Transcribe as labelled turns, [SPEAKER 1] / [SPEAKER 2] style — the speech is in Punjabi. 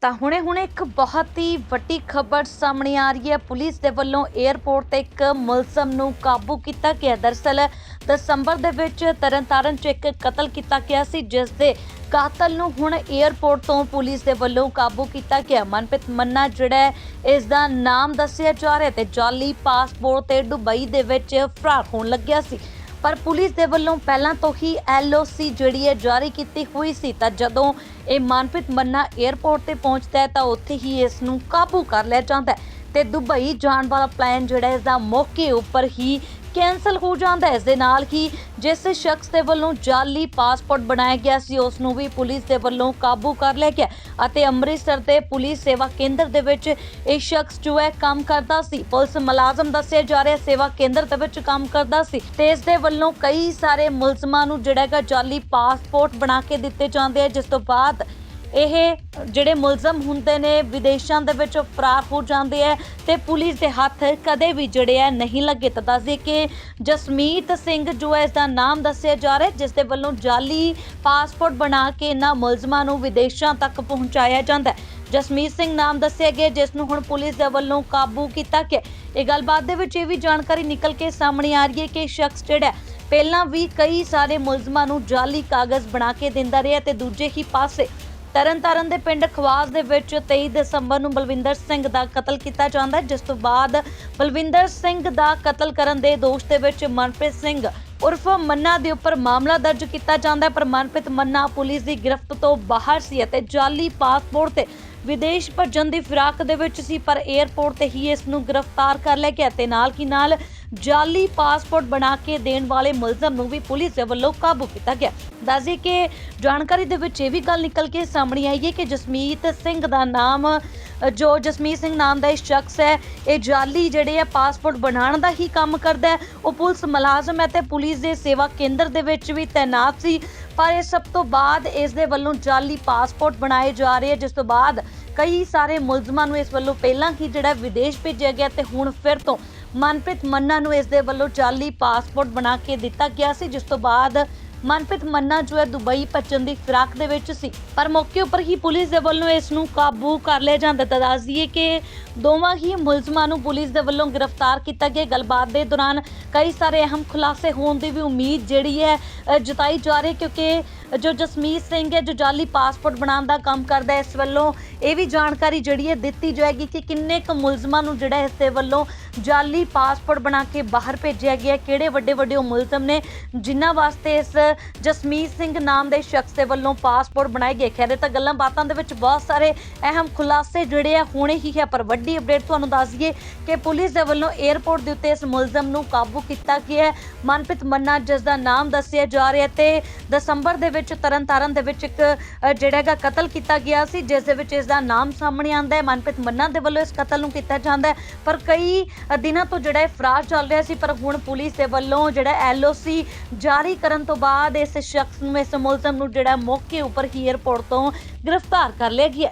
[SPEAKER 1] ਤਾਂ ਹੁਣੇ-ਹੁਣੇ ਇੱਕ ਬਹੁਤ ਹੀ ਵੱਡੀ ਖਬਰ ਸਾਹਮਣੇ ਆ ਰਹੀ ਹੈ। ਪੁਲਿਸ ਦੇ ਵੱਲੋਂ 에ਅਰਪੋਰਟ ਤੇ ਇੱਕ ਮੁਲਜ਼ਮ ਨੂੰ ਕਾਬੂ ਕੀਤਾ ਗਿਆ। ਦਰਸਲ ਦਸੰਬਰ ਦੇ ਵਿੱਚ ਤਰਨਤਾਰਨ 'ਚ ਇੱਕ ਕਤਲ ਕੀਤਾ ਗਿਆ ਸੀ ਜਿਸ ਦੇ ਕਾਤਲ ਨੂੰ ਹੁਣ 에ਅਰਪੋਰਟ ਤੋਂ ਪੁਲਿਸ ਦੇ ਵੱਲੋਂ ਕਾਬੂ ਕੀਤਾ ਗਿਆ। ਮਨਪ੍ਰੀਤ ਮੰਨਾ ਜਿਹੜਾ ਹੈ, ਇਸ ਦਾ ਨਾਮ ਦੱਸਿਆ ਜਾ ਰਿਹਾ ਤੇ ਜਾਲੀ ਪਾਸਪੋਰਟ ਤੇ ਦੁਬਈ ਦੇ ਵਿੱਚ ਫਰਾਰ ਹੋਣ ਲੱਗਿਆ ਸੀ। ਪਰ ਪੁਲਿਸ ਦੇ ਵੱਲੋਂ ਪਹਿਲਾਂ ਤੋਂ ਹੀ ਐਲਓਸੀ ਜਿਹੜੀ ਹੈ ਜਾਰੀ ਕੀਤੀ ਹੋਈ ਸੀ। ਤਾਂ ਜਦੋਂ ਇਹ ਮਾਨਪ੍ਰੀਤ ਮੰਨਾ 에ਅਰਪੋਰਟ ਤੇ ਪਹੁੰਚਦਾ ਹੈ, ਤਾਂ ਉੱਥੇ ਹੀ ਇਸ ਨੂੰ ਕਾਬੂ ਕਰ ਲਿਆ ਜਾਂਦਾ ਹੈ। ਤੇ ਦੁਬਈ ਜਾਣ ਵਾਲਾ ਪਲਾਨ ਜਿਹੜਾ ਹੈ, ਇਸ ਦਾ ਮੌਕੇ ਉੱਪਰ ਹੀ ਕੈਨਸਲ ਹੋ ਜਾਂਦਾ ਹੈ। ਇਸ ਦੇ ਨਾਲ ਹੀ ਜਿਸ ਸ਼ਖਸ ਦੇ ਵੱਲੋਂ ਜਾਲੀ ਪਾਸਪੋਰਟ ਬਣਾਇਆ ਗਿਆ ਸੀ, ਉਸ ਨੂੰ ਵੀ ਪੁਲਿਸ ਦੇ ਵੱਲੋਂ ਕਾਬੂ ਕਰ ਲਿਆ ਗਿਆ ਅਤੇ ਅੰਮ੍ਰਿਤਸਰ ਦੇ ਪੁਲਿਸ ਸੇਵਾ ਕੇਂਦਰ ਦੇ ਵਿੱਚ ਇਹ ਸ਼ਖਸ ਜੋ ਹੈ ਕੰਮ ਕਰਦਾ ਸੀ। ਪੁਲਿਸ ਮੁਲਾਜ਼ਮ ਦੱਸਿਆ ਜਾ ਰਿਹਾ, ਸੇਵਾ ਕੇਂਦਰ ਦੇ ਵਿੱਚ ਕੰਮ ਕਰਦਾ ਸੀ ਤੇ ਇਸ ਦੇ ਵੱਲੋਂ ਕਈ ਸਾਰੇ ਮੁਲਜ਼ਮਾਂ ਨੂੰ ਜਿਹੜਾ ਹੈਗਾ ਜਾਲੀ ਪਾਸਪੋਰਟ ਬਣਾ ਕੇ ਦਿੱਤੇ ਜਾਂਦੇ ਆ, ਜਿਸ ਤੋਂ ਬਾਅਦ ਇਹ ਜਿਹੜੇ ਮੁਲਜ਼ਮ ਹੁੰਦੇ ਨੇ, ਵਿਦੇਸ਼ਾਂ ਦੇ ਵਿੱਚ ਫਰਾਰ ਹੋ ਜਾਂਦੇ ਆ ਤੇ ਪੁਲਿਸ ਦੇ ਹੱਥ ਕਦੇ ਵੀ ਜਿਹੜੇ ਆ ਨਹੀਂ ਲੱਗੇ। ਤਾਂ ਦੱਸ ਦਈਏ ਕਿ ਜਸਮੀਤ ਸਿੰਘ ਜੋ ਹੈ ਇਸ ਦਾ ਨਾਮ ਦੱਸਿਆ ਜਾ ਰਿਹਾ, ਜਿਸ ਦੇ ਵੱਲੋਂ ਜਾਲੀ ਪਾਸਪੋਰਟ ਬਣਾ ਕੇ ਇਹਨਾਂ ਮੁਲਜ਼ਮਾਂ ਨੂੰ ਵਿਦੇਸ਼ਾਂ ਤੱਕ ਪਹੁੰਚਾਇਆ ਜਾਂਦਾ ਹੈ ਜਸਮੀਤ ਸਿੰਘ ਨਾਮ ਦੱਸਿਆ ਗਿਆ, ਜਿਸ ਨੂੰ ਹੁਣ ਪੁਲਿਸ ਦੇ ਵੱਲੋਂ ਕਾਬੂ ਕੀਤਾ ਗਿਆ ਇਹ ਗੱਲਬਾਤ ਦੇ ਵਿੱਚ ਇਹ ਵੀ ਜਾਣਕਾਰੀ ਨਿਕਲ ਕੇ ਸਾਹਮਣੇ ਆ ਰਹੀ ਹੈ ਕਿ ਸ਼ਖਸ ਜਿਹੜਾ ਪਹਿਲਾਂ ਵੀ ਕਈ ਸਾਰੇ ਮੁਲਜ਼ਮਾਂ ਨੂੰ ਜਾਲੀ ਕਾਗਜ਼ ਬਣਾ ਕੇ ਦਿੰਦਾ ਰਿਹਾ ਤੇ ਦੂਜੇ ਹੀ ਪਾਸੇ ਤਰਨਤਾਰਨ ਦੇ ਪਿੰਡ ਖਵਾਸ ਦੇ ਵਿੱਚ 23 ਦਸੰਬਰ ਨੂੰ ਬਲਵਿੰਦਰ ਸਿੰਘ ਦਾ ਕਤਲ ਕੀਤਾ ਜਾਂਦਾ ਹੈ, ਜਿਸ ਤੋਂ ਬਾਅਦ ਬਲਵਿੰਦਰ ਸਿੰਘ ਦਾ ਕਤਲ ਕਰਨ ਦੇ ਦੋਸ਼ ਦੇ ਵਿੱਚ ਮਨਪ੍ਰੀਤ ਸਿੰਘ ਉਰਫ ਮੰਨਾ ਦੇ ਉੱਪਰ ਮਾਮਲਾ ਦਰਜ ਕੀਤਾ ਜਾਂਦਾ ਹੈ, ਪਰ ਮਨਪ੍ਰੀਤ ਮੰਨਾ ਪੁਲਿਸ ਦੀ ਗ੍ਰਿਫਤ ਤੋਂ ਬਾਹਰ ਸੀ ਅਤੇ ਜਾਲੀ ਪਾਸਪੋਰਟ ਤੇ ਵਿਦੇਸ਼ ਭੱਜਣ ਦੀ ਫਿਰਾਕ ਦੇ ਵਿੱਚ ਸੀ, ਪਰ 에ਅਰਪੋਰਟ ਤੇ ਹੀ ਇਸ ਨੂੰ ਗ੍ਰਿਫਤਾਰ ਕਰ ਲਿਆ ਗਿਆ ਤੇ ਨਾਲ ਕੀ ਨਾਲ ਜਾਲੀ ਪਾਸਪੋਰਟ ਬਣਾ ਕੇ ਦੇਣ ਵਾਲੇ ਮੁਲਜ਼ਮ ਨੂੰ ਵੀ ਪੁਲਿਸ ਦੇ ਵੱਲੋਂ ਕਾਬੂ ਕੀਤਾ ਗਿਆ। ਦੱਸਦੇ ਕਿ ਜਾਣਕਾਰੀ ਦੇ ਵਿੱਚ ਇਹ ਵੀ ਗੱਲ ਨਿਕਲ ਕੇ ਸਾਹਮਣੇ ਆਈ ਹੈ ਕਿ ਜਸਮੀਤ ਸਿੰਘ ਦਾ ਨਾਮ, ਜੋ ਜਸਮੀਤ ਸਿੰਘ ਨਾਮ ਦਾ ਇਹ ਸ਼ਖਸ ਹੈ, ਇਹ ਜਾਲੀ ਜਿਹੜੇ ਆ ਪਾਸਪੋਰਟ ਬਣਾਉਣ ਦਾ ਹੀ ਕੰਮ ਕਰਦਾ ਹੈ। ਉਹ ਪੁਲਿਸ ਮੁਲਾਜ਼ਮ ਹੈ ਤੇ ਪੁਲਿਸ ਦੇ ਸੇਵਾ ਕੇਂਦਰ ਦੇ ਵਿੱਚ ਵੀ ਤਾਇਨਾਤ ਸੀ। ਪਰ ਇਹ ਸਭ ਤੋਂ ਬਾਅਦ ਇਸ ਦੇ ਵੱਲੋਂ ਜਾਲੀ ਪਾਸਪੋਰਟ ਬਣਾਏ ਜਾ ਰਹੇ ਹੈ ਜਿਸ ਤੋਂ ਬਾਅਦ ਕਈ ਸਾਰੇ ਮੁਲਜ਼ਮਾਂ ਨੂੰ ਇਸ ਵੱਲੋਂ ਪਹਿਲਾਂ ਹੀ ਜਿਹੜਾ ਵਿਦੇਸ਼ ਭੇਜਿਆ ਗਿਆ ਤੇ ਹੁਣ ਫਿਰ ਤੋਂ ਮਨਪ੍ਰੀਤ ਮੰਨਾ ਨੂੰ ਇਸ ਦੇ ਵੱਲੋਂ ਜਾਲੀ ਪਾਸਪੋਰਟ ਬਣਾ ਕੇ ਦਿੱਤਾ ਗਿਆ ਸੀ, ਜਿਸ ਤੋਂ ਬਾਅਦ ਮਨਪ੍ਰੀਤ ਮੰਨਾ ਜੋ ਹੈ ਦੁਬਈ ਭੱਜਣ ਦੀ ਫਿਰਾਕ ਦੇ ਵਿੱਚ ਸੀ। ਪਰ ਮੌਕੇ ਉੱਪਰ ਹੀ ਪੁਲਿਸ ਦੇ ਵੱਲੋਂ ਇਸ ਨੂੰ ਕਾਬੂ ਕਰ ਲਿਆ ਜਾਂਦਾ। ਤਾਂ ਦੱਸ ਦਈਏ ਕਿ ਦੋਵਾਂ ਹੀ ਮੁਲਜ਼ਮਾਂ ਨੂੰ ਪੁਲਿਸ ਦੇ ਵੱਲੋਂ ਗ੍ਰਿਫਤਾਰ ਕੀਤਾ ਗਿਆ। ਗੱਲਬਾਤ ਦੇ ਦੌਰਾਨ ਕਈ ਸਾਰੇ ਅਹਿਮ ਖੁਲਾਸੇ ਹੋਣ ਦੀ ਵੀ ਉਮੀਦ ਜਿਹੜੀ ਹੈ ਜਤਾਈ ਜਾ ਰਹੀ ਹੈ ਕਿਉਂਕਿ ਜੋ ਜਸਮੀਤ ਸਿੰਘ ਹੈ, ਜੋ ਜਾਲੀ ਪਾਸਪੋਰਟ ਬਣਾਉਣ ਦਾ ਕੰਮ ਕਰਦਾ ਹੈ, ਇਸ ਵੱਲੋਂ ਇਹ ਵੀ ਜਾਣਕਾਰੀ ਜਿਹੜੀ ਹੈ ਦਿੱਤੀ ਜਾਏਗੀ ਕਿ ਕਿੰਨੇ ਕੁ ਮੁਲਜ਼ਮਾਂ ਨੂੰ ਜਿਹੜਾ ਇਸ ਦੇ ਵੱਲੋਂ ਜਾਲੀ ਪਾਸਪੋਰਟ ਬਣਾ ਕੇ ਬਾਹਰ ਭੇਜਿਆ ਗਿਆ। ਕਿਹੜੇ ਵੱਡੇ ਵੱਡੇ ਉਹ ਮੁਲਜ਼ਮ ਨੇ ਜਿਨ੍ਹਾਂ ਵਾਸਤੇ ਇਸ ਜਸਮੀਤ ਸਿੰਘ ਨਾਮ ਦੇ ਸ਼ਖਸ ਦੇ ਵੱਲੋਂ ਪਾਸਪੋਰਟ ਬਣਾਏ ਗਏ? ਖੈਰ ਤਾਂ ਗੱਲਾਂ ਬਾਤਾਂ ਦੇ ਵਿੱਚ ਬਹੁਤ ਸਾਰੇ ਅਹਿਮ ਖੁਲਾਸੇ ਜਿਹੜੇ ਆ ਹੋਣੇ ਹੀ ਹੈ ਪਰ ਵੱਡੀ ਅਪਡੇਟ ਤੁਹਾਨੂੰ ਦੱਸ ਦਈਏ ਕਿ ਪੁਲਿਸ ਦੇ ਵੱਲੋਂ 에ਅਰਪੋਰਟ ਦੇ ਉੱਤੇ ਇਸ ਮੁਲਜ਼ਮ ਨੂੰ ਕਾਬੂ ਕੀਤਾ ਗਿਆ ਹੈ। ਮਨਪ੍ਰੀਤ ਮੰਨਾ ਜਿਸ ਦਾ ਨਾਮ ਦੱਸਿਆ ਜਾ ਰਿਹਾ ਤੇ ਦਸੰਬਰ ਦੇ ਵਿੱਚ ਤਰਨਤਾਰਨ ਦੇ ਵਿੱਚ ਇੱਕ ਅ, ਜਿਹੜਾ ਹੈਗਾ ਕਤਲ ਕੀਤਾ ਗਿਆ ਸੀ ਜਿਸ ਦੇ ਵਿੱਚ ਇਸ ਦਾ ਨਾਮ ਸਾਹਮਣੇ ਆਂਦਾ ਹੈ। ਮਨਪ੍ਰੀਤ ਮੰਨਾ ਦੇ ਵੱਲੋਂ ਇਸ ਕਤਲ ਨੂੰ ਕੀਤਾ ਜਾਂਦਾ ਹੈ ਪਰ ਕਈ ਦਿਨਾਂ ਤੋਂ ਜਿਹੜਾ ਇਹ ਫਰਾਰ ਚੱਲ ਰਿਹਾ ਸੀ, ਪਰ ਹੁਣ ਪੁਲਿਸ ਦੇ ਵੱਲੋਂ ਜਿਹੜਾ ਐਲਓਸੀ ਜਾਰੀ ਕਰਨ ਤੋਂ ਬਾਅਦ ਇਸ ਸ਼ਖਸ ਨੂੰ, ਇਸ ਮੁਲਜ਼ਮ ਨੂੰ ਜਿਹੜਾ ਮੌਕੇ ਉੱਪਰ ਹੀ 에ਅਰਪੋਰਟ ਤੋਂ ਗ੍ਰਿਫਤਾਰ ਕਰ ਲਿਆ ਗਿਆ